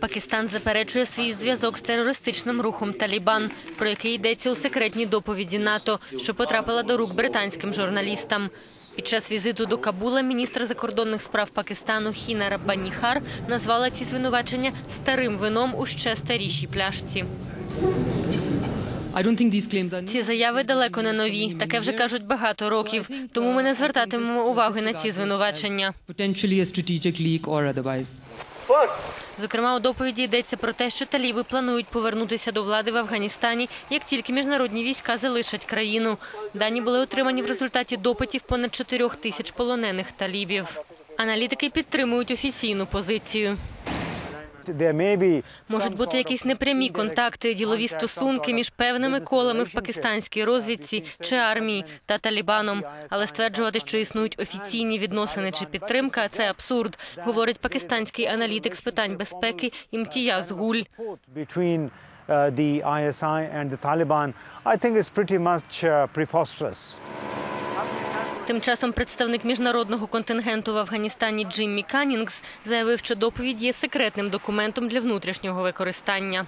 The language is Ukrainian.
Пакистан заперечує свій зв'язок з терористичним рухом Талібан, про який йдеться у секретній доповіді НАТО, що потрапила до рук британським журналістам. Під час візиту до Кабула міністр закордонних справ Пакистану Хіна Раббаніхар назвала ці звинувачення старим вином у ще старішій пляшці. Ці заяви далеко не нові. Таке вже кажуть багато років. Тому ми не звертатимемо уваги на ці звинувачення. Зокрема, у доповіді йдеться про те, що таліби планують повернутися до влади в Афганістані, як тільки міжнародні війська залишать країну. Дані були отримані в результаті допитів понад 4 тисяч полонених талібів. Аналітики підтримують офіційну позицію. Можуть бути якісь непрямі контакти, ділові стосунки між певними колами в пакистанській розвідці чи армії та Талібаном. Але стверджувати, що існують офіційні відносини чи підтримка це абсурд, говорить пакистанський аналітик з питань безпеки Імтіяз Гуль. uh, the ISI and the Taliban, I think is pretty much uh, preposterous. Тим часом представник міжнародного контингенту в Афганістані Джиммі Канінгс заявив, що доповідь є секретним документом для внутрішнього використання.